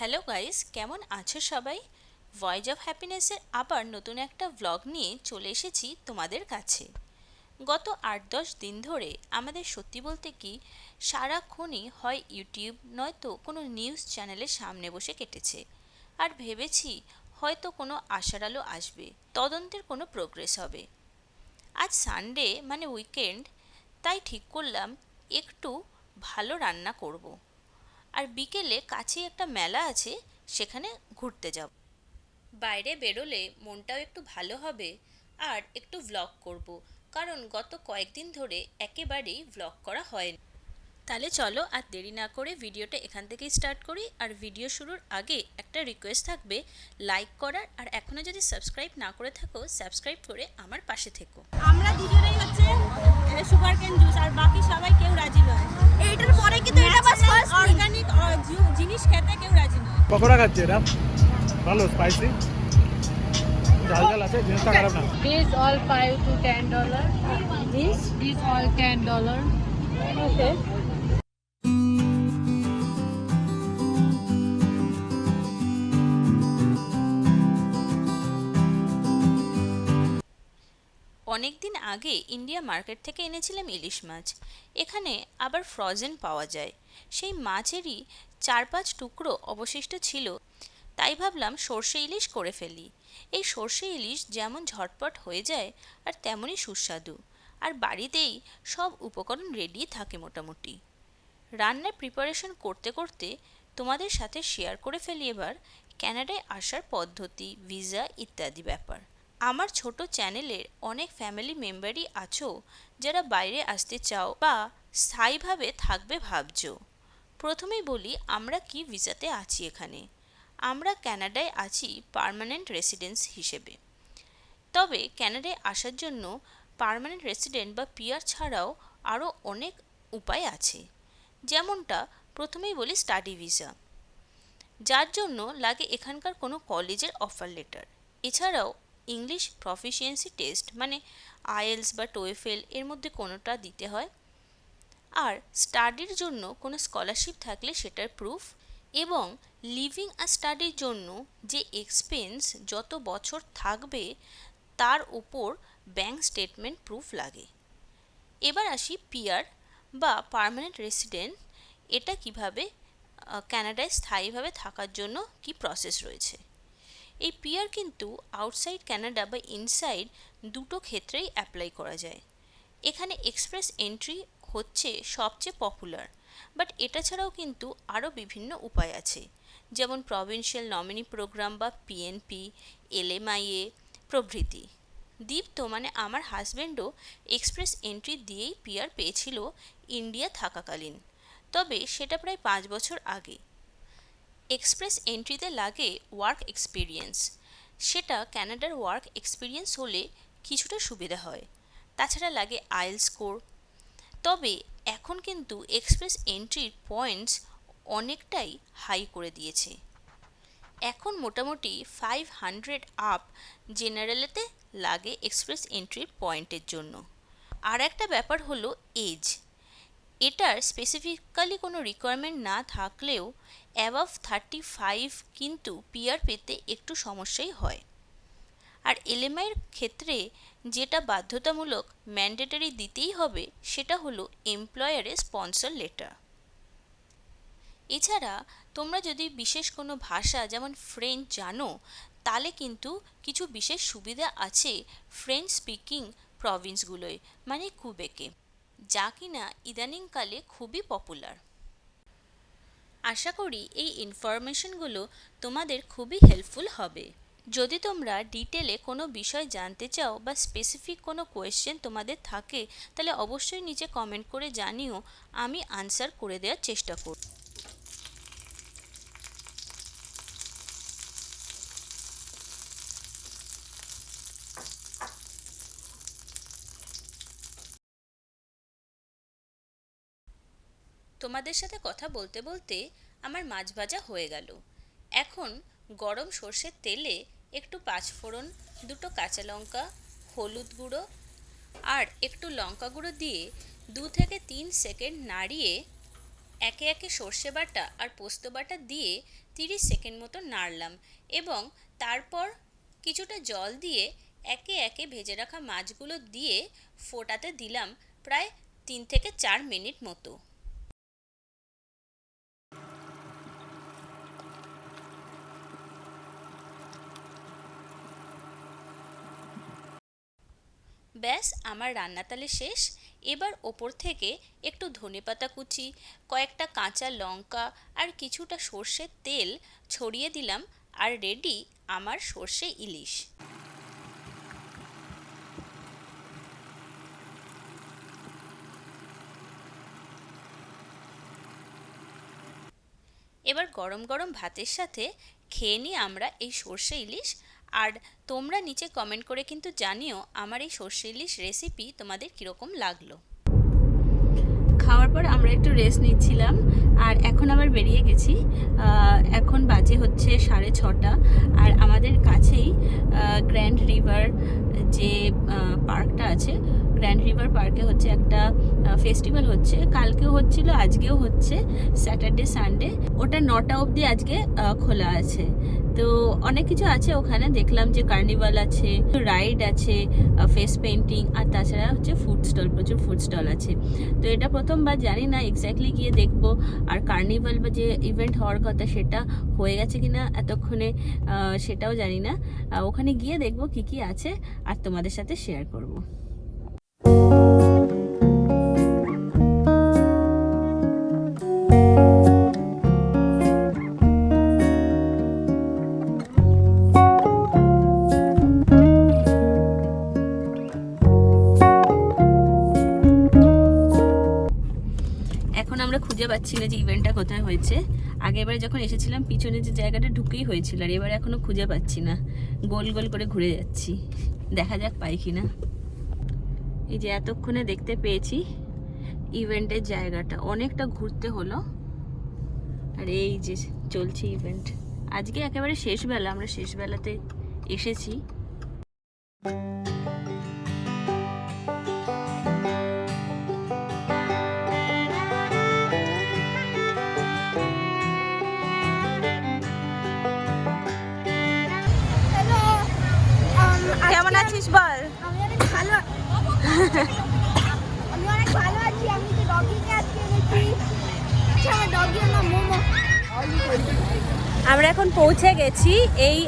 Hello guys কেমন আছো সবাই? ভয়েস অফ হ্যাপিনেসের আবার নতুন একটা ভ্লগ নিয়ে চলে এসেছি তোমাদের কাছে। গত আট দশ দিন ধরে আমাদের সত্যি বলতে কি, সারাক্ষণই হয় ইউটিউব নয়তো কোনো নিউজ চ্যানেলের সামনে বসে কেটেছে। আর ভেবেছি হয়তো কোনো আশার আলো আসবে, তদন্তের কোনো প্রোগ্রেস হবে। আজ সানডে মানে উইকেন্ড তাই ঠিক করলাম, একটু ভালো রান্না করব। আর বিকেলে কাছেই একটা মেলা আছে সেখানে ঘুরতে যাব। বাইরে বেরোলে মনটাও একটু ভালো হবে আর একটু ভ্লগ করব কারণ গত কয়েকদিন ধরে একেবারেই ভ্লগ করা হয়নি। তাহলে চলো আর দেরি না করে ভিডিওটা এখান থেকেই স্টার্ট করি আর ভিডিও শুরুর আগে একটা রিকোয়েস্ট থাকবে লাইক করার আর এখনও যদি সাবস্ক্রাইব না করে থাকো সাবস্ক্রাইব করে আমার পাশে থেকো। আমরা দুজনেই হচ্ছে সুগার কেন জুস আর বাকি সবাই কেউ রাজি নয়। এইটার পরে কিন্তু এটা বাস ফার্স্ট পকোড়া খাচ্ছে এরা ভালো স্পাইসি ঝাল ঝাল আছে জিনিসটা খারাপ না This all five to ten dollar. This this all ten dollar. ওকে অনেক দিন আগে ইন্ডিয়া মার্কেট থেকে এনেছিলাম ইলিশ মাছ। এখানে আবার ফ্রোজেন পাওয়া যায়। সেই মাছেরই চার পাঁচ টুকরো অবশিষ্ট ছিল। তাই ভাবলাম সর্ষে ইলিশ করে ফেলি। এই সর্ষে ইলিশ যেমন ঝটপট হয়ে যায় আর তেমনই সুস্বাদু। আর বাড়িতেই সব উপকরণ রেডি থাকে মোটামুটি। রান্নার প্রিপারেশন করতে করতে তোমাদের সাথে শেয়ার করে ফেলি এবার। ক্যানাডায় আসার পদ্ধতি ভিসা ইত্যাদি ব্যাপার। আমার ছোট চ্যানেলের অনেক ফ্যামিলি মেম্বারই আছো, যারা বাইরে আসতে চাও বা স্থায়ীভাবে থাকবে ভাবছ। প্রথমেই বলি, আমরা কি ভিসাতে আছি এখানে? আমরা ক্যানাডায় আছি পার্মানেন্ট রেসিডেন্স হিসেবে। তবে ক্যানাডায় আসার জন্য পার্মানেন্ট রেসিডেন্ট বা পিয়ার ছাড়াও আরও অনেক উপায় আছে। যেমনটা প্রথমেই বলি স্টাডি ভিসা যার জন্য লাগে এখানকার কোনো কলেজের অফার লেটার এছাড়াও ইংলিশ প্রফিসিয়েন্সি টেস্ট মানে আইএলস বা টোয়েফেল এর মধ্যে কোনোটা দিতে হয়। আর স্টাডির জন্য কোনো স্কলারশিপ থাকলে সেটার প্রুফ এবং লিভিং আর স্টাডির জন্য যে এক্সপেন্স যত বছর থাকবে তার উপর ব্যাংক স্টেটমেন্ট প্রুফ লাগে। এবার আসি পিয়ার বা পার্মানেন্ট রেসিডেন্ট এটা কীভাবে আহ, ক্যানাডায় স্থায়ীভাবে থাকার জন্য কি প্রসেস রয়েছে? এই পিআর কিন্তু আউটসাইড ক্যানাডা বা ইনসাইড দুটো ক্ষেত্রেই অ্যাপ্লাই করা যায়। এখানে এক্সপ্রেস এন্ট্রি হচ্ছে সবচেয়ে পপুলার বাট এটা ছাড়াও কিন্তু আরও বিভিন্ন উপায় আছে। যেমন প্রভিন্সিয়াল নমিনি প্রোগ্রাম বা পিএনপি এলএমআইএ প্রভৃতি। দীপ্ত মানে আমার হাজব্যান্ডও এক্সপ্রেস এন্ট্রি দিয়েই পিয়ার পেয়েছিল ইন্ডিয়া থাকাকালীন। তবে সেটা প্রায় পাঁচ বছর আগে। এক্সপ্রেস এন্ট্রিতে লাগে ওয়ার্ক এক্সপিরিয়েন্স। সেটা ক্যানাডার ওয়ার্ক এক্সপিরিয়েন্স হলে কিছুটা সুবিধা হয়। তাছাড়া লাগে আইল স্কোর। তবে এখন কিন্তু এক্সপ্রেস এন্ট্রির পয়েন্টস অনেকটাই হাই করে দিয়েছে। এখন মোটামুটি ফাইভ হান্ড্রেড আপ জেনারেলেতে লাগে এক্সপ্রেস এন্ট্রির পয়েন্টের জন্য। আর একটা ব্যাপার হলো এজ। এটার স্পেসিফিক্যালি কোনো রিকোয়ারমেন্ট না থাকলেও অ্যাবাভ থার্টি ফাইভ কিন্তু পিয়ার পেতে একটু সমস্যাই হয়। আর এলএমআইয়ের ক্ষেত্রে যেটা বাধ্যতামূলক ম্যান্ডেটারি দিতেই হবে সেটা হলো এমপ্লয়ারের স্পন্সর লেটার এছাড়া তোমরা যদি বিশেষ কোনো ভাষা যেমন ফ্রেঞ্চ জানো, তাহলে কিন্তু কিছু বিশেষ সুবিধা আছে ফ্রেঞ্চ স্পিকিং প্রভিন্সগুলোয় মানে কুবেকে যা কিনা ইদানিংকালে খুবই পপুলার আশা করি এই ইনফরমেশনগুলো তোমাদের খুবই হেল্পফুল হবে। যদি তোমরা ডিটেলে কোনো বিষয় জানতে চাও বা স্পেসিফিক কোনো কোয়েশ্চেন তোমাদের থাকে, তাহলে অবশ্যই নিচে কমেন্ট করে জানিও, আমি আনসার করে দেওয়ার চেষ্টা করব। তোমাদের সাথে কথা বলতে বলতে আমার মাছ ভাজা হয়ে গেল। এখন গরম সর্ষের তেলে একটু পাঁচফোড়ন দুটো কাঁচা লঙ্কা, হলুদ গুঁড়ো আর একটু লঙ্কা গুঁড়ো দিয়ে দু থেকে তিন সেকেন্ড নাড়িয়ে একে একে সর্ষে বাটা আর পোস্ত বাটা দিয়ে তিরিশ সেকেন্ড মতো নাড়লাম এবং তারপর কিছুটা জল দিয়ে একে একে ভেজে রাখা মাছগুলো দিয়ে ফোটাতে দিলাম প্রায় তিন থেকে চার মিনিট মতো। ব্যাস, আমার রান্না তালে শেষ। এবার ওপর থেকে একটু ধনেপাতা কুচি, কয়েকটা কাঁচা লঙ্কা আর কিছুটা সর্ষের তেল ছড়িয়ে দিলাম আর রেডি আমার সর্ষে ইলিশ। এবার গরম গরম ভাতের সাথে খেয়ে নিই আমরা এই সর্ষে ইলিশ। আর তোমরা নিচে কমেন্ট করে কিন্তু জানিও আমার এই সর্ষে ইলিশ রেসিপি তোমাদের কীরকম লাগল। খাওয়ার পর আমরা একটু রেস্ট নিচ্ছিলাম আর এখন আবার বেরিয়ে গেছি। এখন বাজে হচ্ছে সাড়ে ছটা আর আমাদের কাছেই গ্র্যান্ড রিভার যে পার্কটা আছে গ্র্যান্ড রিভার পার্কে হচ্ছে একটা ফেস্টিভ্যাল হচ্ছে। কালকেও হচ্ছিল, আজকেও হচ্ছে স্যাটারডে সানডে ওটা নটা অবধি আজকে খোলা আছে। তো অনেক কিছু আছে ওখানে। দেখলাম যে কার্নিভাল আছে রাইড আছে ফেস পেন্টিং আর তাছাড়া হচ্ছে ফুড স্টল প্রচুর ফুড স্টল আছে। তো এটা প্রথমবার, জানি না এক্স্যাক্টলি গিয়ে দেখব। আর কার্নিভাল বা যে ইভেন্ট হওয়ার কথা, সেটা হয়ে গেছে কিনা এতক্ষণে সেটাও জানি না। ওখানে গিয়ে দেখব কি কি আছে, আর তোমাদের সাথে শেয়ার করব। খুঁজে পাচ্ছি না যে ইভেন্টটা কোথায় হয়েছে। আগেরবারে যখন এসেছিলাম, পিছনে যে জায়গাটা ঢুকেই হয়েছিল, আর এবার এখনও খুঁজে পাচ্ছি না। গোল গোল করে ঘুরে যাচ্ছি। দেখা যাক পাই কিনা এই যে এতক্ষণে দেখতে পেয়েছি ইভেন্টের জায়গাটা। অনেকটা ঘুরতে হলো। আর এই যে চলছে ইভেন্ট আজকে একেবারে শেষ বেলা আমরা শেষ বেলাতে এসেছি। আছিস বল। আমি অনেক ভালো আমি অনেক ভালো আছি আমি তো আজকে এনেছি। আচ্ছা আমার ডগির নাম মোমো। আমরা এখন পৌঁছে গেছি এই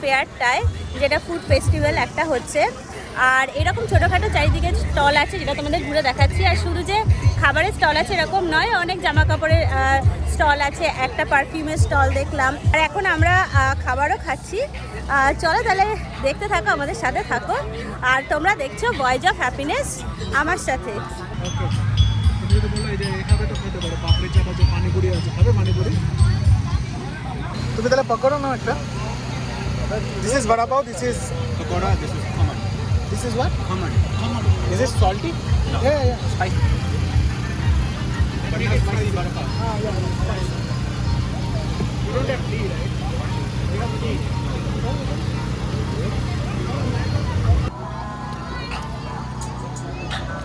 ফেয়ারটায় যেটা ফুড ফেস্টিভ্যাল একটা হচ্ছে। আর এরকম ছোটোখাটো চারিদিকে স্টল আছে যেটা তোমাদের ঘুরে দেখাচ্ছি। আর শুধু যে খাবারের স্টল আছে এরকম নয় অনেক জামা কাপড়ের স্টল আছে একটা পারফিউমের স্টল দেখলাম। আর এখন আমরা খাবারও খাচ্ছি। চলো তাহলে দেখতে থাকো আমাদের সাথে থাকো। আর তোমরা দেখছ ভয়েস অফ হ্যাপিনেস আমার সাথে। তুমি তাহলে পকোড়া নাও একটা। This is vada pav this is Pakora, this is. This is what Common. Is it salty Yeah, yeah, Spicy. But it is spicy vada. Ah, yeah, yeah, spicy. You don't have tea, right? You have tea.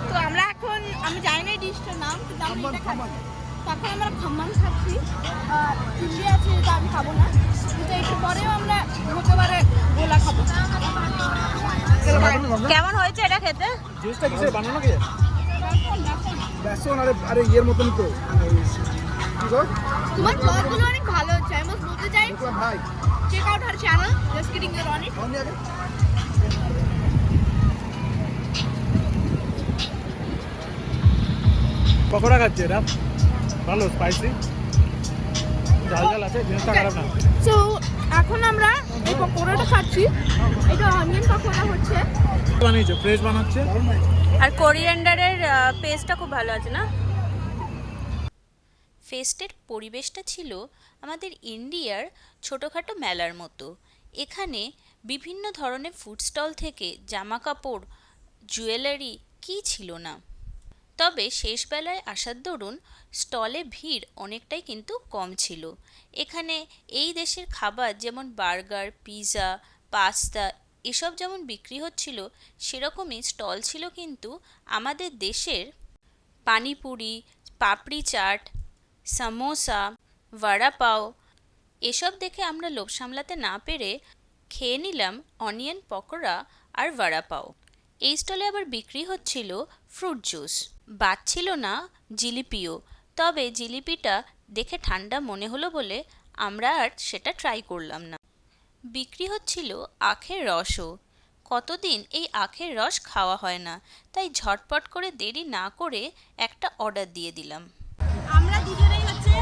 তো আমরা এখন আমি জানি না ডিশটার নাম কিন্তু খাম্বান, এটা খাচ্ছি খাম্বান। আমরা খাম্মান খাচ্ছি আর চিংড়ি আছে যেটা আমি খাব না কিন্তু একটু পরেও আমরা হতে পারে গোলা খাব কেমন হয়েছে এটা খেতে? জুসটা কিসের বানানো কি? বেসন আরে আরে ইয়ের মতন তো। ওই কি গো তোমার ব্লগগুলো অনেক ভালো হচ্ছে আমি বলতে চাই ভাই। Check out her channel just kidding your on it pakora খাচ্ছে এরা ভালো স্পাইসি ঝাল ঝাল আছে জিনিসটা খারাপ না। সো এখন আমরা এই পকোড়াটা খাচ্ছি। এটা অনিয়ন পকোড়া হচ্ছে। বানিয়েছে? ফ্রেশ বানাচ্ছে? আর কোরিয়েন্ডারের পেস্টটা খুব ভালো আছে না? ফেস্টের পরিবেশটা ছিল আমাদের ইন্ডিয়ার ছোটোখাটো মেলার মতো। এখানে বিভিন্ন ধরনের ফুড স্টল থেকে জামা কাপড় জুয়েলারি কী ছিল না? তবে শেষ বেলায় আসার দরুন স্টলে ভিড় অনেকটাই কিন্তু কম ছিল। এখানে এই দেশের খাবার যেমন বার্গার পিৎজা পাস্তা এসব যেমন বিক্রি হচ্ছিল, সেরকমই স্টল ছিল কিন্তু আমাদের দেশের পানিপুরি, পাপড়ি চাট, সামোসা, ভাড়া পাও এসব দেখে আমরা লোভ সামলাতে না পেরে খেয়ে নিলাম অনিয়ন পকোড়া আর ভাড়া পাও। এই স্টলে আবার বিক্রি হচ্ছিল ফ্রুট জুস। বাচ্ছিল না জিলিপিও। তবে জিলিপিটা দেখে ঠান্ডা মনে হলো বলে আমরা আর সেটা ট্রাই করলাম না। বিক্রি হচ্ছিল আখের রসও। কতদিন এই আখের রস খাওয়া হয় না তাই ঝটপট করে দেরি না করে একটা অর্ডার দিয়ে দিলাম। আমরা দুজনেই হচ্ছে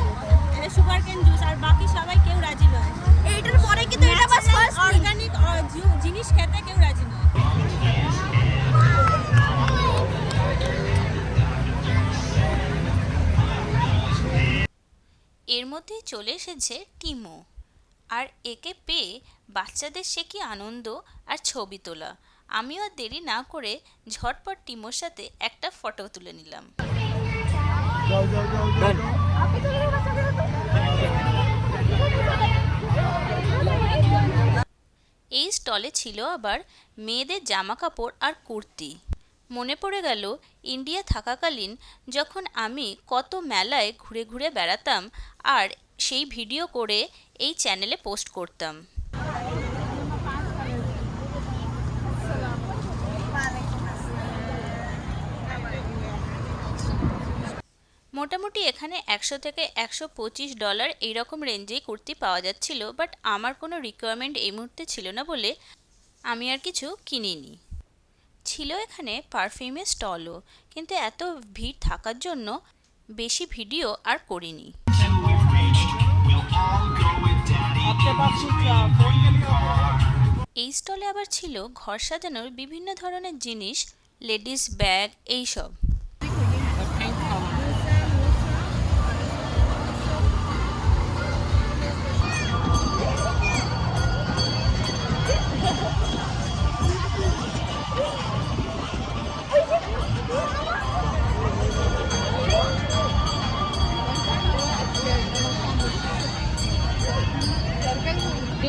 সুগার কেন জুস আর বাকি সবাই কেউ রাজি নয়। এইটার পরে কিন্তু এটা বাস অর্গানিক জিনিস খেতে কেউ রাজি নয়। এর মধ্যেই চলে এসেছে টিমো। আর একে পেয়ে বাচ্চাদের সে কি আনন্দ আর ছবি তোলা। আমিও আর দেরি না করে ঝটপট টিমোর সাথে একটা ফটো তুলে নিলাম। এই স্টলে ছিল আবার মেয়েদের জামা কাপড় আর কুর্তি। মনে পড়ে গেল, ইন্ডিয়া থাকাকালীন যখন আমি কত মেলায় ঘুরে ঘুরে বেড়াতাম আর সেই ভিডিও করে এই চ্যানেলে পোস্ট করতাম। মোটামুটি এখানে একশো থেকে একশো পঁচিশ ডলার এইরকম রেঞ্জেই কুর্তি পাওয়া যাচ্ছিল, বাট আমার কোনো রিকোয়ারমেন্ট এই মুহূর্তে ছিল না বলে আমি আর কিছু কিনিনি। ছিল এখানে পারফিউমের স্টলও কিন্তু এত ভিড় থাকার জন্য বেশি ভিডিও আর করিনি। এই স্টলে আবার ছিল ঘর সাজানোর বিভিন্ন ধরনের জিনিস লেডিস ব্যাগ এইসব।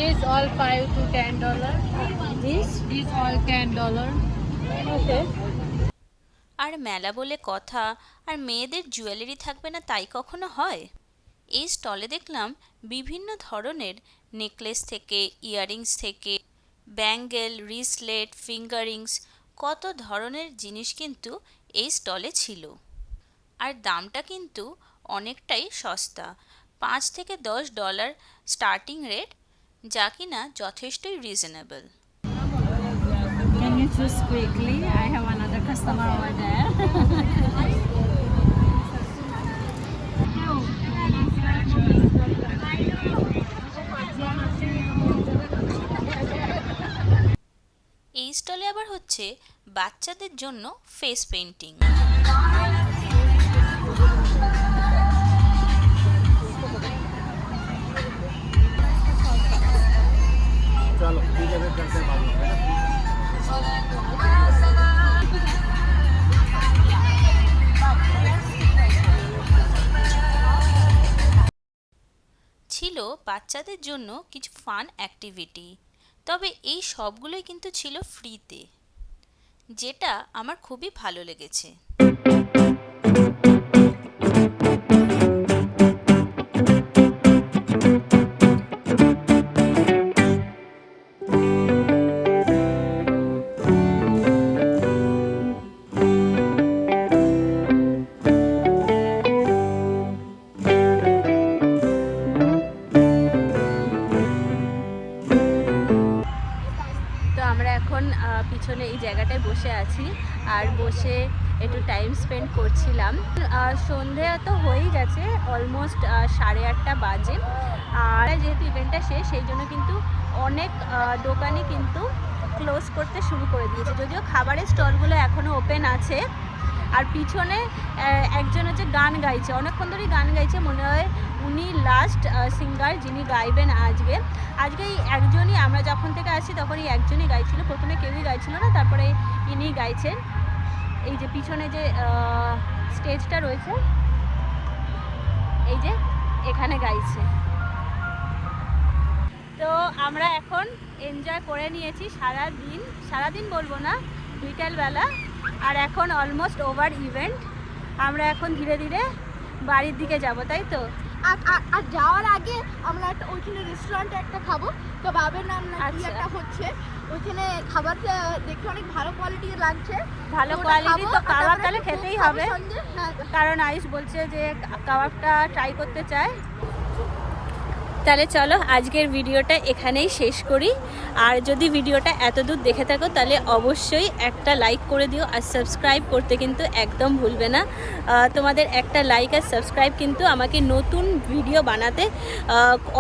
This all five to ten dollar. This? This all ten dollar. Okay. আর মেলা বলে কথা আর মেয়েদের জুয়েলারি থাকবে না তাই কখনো হয় এই স্টলে দেখলাম বিভিন্ন ধরনের নেকলেস থেকে ইয়াররিংস থেকে ব্যাঙ্গেল রিসলেট ফিঙ্গারিংস কত ধরনের জিনিস কিন্তু এই স্টলে ছিল আর দামটা কিন্তু অনেকটাই সস্তা পাঁচ থেকে দশ ডলার স্টার্টিং রেট যা কিনা যথেষ্টই রিজনেবল এই স্টলে আবার হচ্ছে বাচ্চাদের জন্য ফেস পেন্টিং বাচ্চাদের জন্য কিছু ফান অ্যাক্টিভিটি তবে এই সবগুলোই কিন্তু ছিল ফ্রিতে যেটা আমার খুবই ভালো লেগেছে। সাড়ে আটটা বাজে। আর যেহেতু ইভেন্টটা শেষ, সেই জন্য কিন্তু অনেক দোকানই কিন্তু ক্লোজ করতে শুরু করে দিয়েছে। যদিও খাবারের স্টলগুলো এখনও ওপেন আছে, আর পিছনে একজন হচ্ছে গান গাইছে। অনেকক্ষণ ধরেই গান গাইছে, মনে হয় উনি লাস্ট সিঙ্গার যিনি গাইবেন আজকে। আজকে এই একজনই, আমরা যখন থেকে আসি তখন এই একজনই গাইছিল। প্রথমে কেউই গাইছিল না, তারপরে ইনি গাইছেন। এই যে পিছনে যে স্টেজটা রয়েছে, এই যে এখানে গাইছে। তো আমরা এখন এনজয় করে নিয়েছি সারা দিন সারা দিন বলব না, বিকেলবেলা। আর এখন অলমোস্ট ওভার ইভেন্ট আমরা এখন ধীরে ধীরে বাড়ির দিকে যাব, তাই তো? আর আর- যাওয়ার আগে আমরা একটা ওইখানে রেস্টুরেন্টে একটা খাব। তো বাবের নাম না কি আচ্ছা। একটা হচ্ছে। ওইখানে খাবারটা দেখে অনেক ভালো কোয়ালিটি লাগছে। ভালো কোয়ালিটি তো কাবাব তাহলে খেতেই হবে। হ্যাঁ। কারণ আয়ুষ বলছে যে কাবাবটা ট্রাই করতে চায়। তাহলে চলো আজকের ভিডিওটা এখানেই শেষ করি। আর যদি ভিডিওটা এত দূর দেখে থাকো, তাহলে অবশ্যই একটা লাইক করে দিও আর সাবস্ক্রাইব করতে কিন্তু একদম ভুলবে না। তোমাদের একটা লাইক আর সাবস্ক্রাইব কিন্তু আমাকে নতুন ভিডিও বানাতে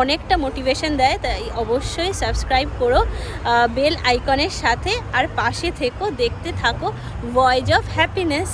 অনেকটা মোটিভেশন দেয়, তাই অবশ্যই সাবস্ক্রাইব করো। বেল আইকনের সাথে আর পাশে থেকো, দেখতে থাকো। Voice of happiness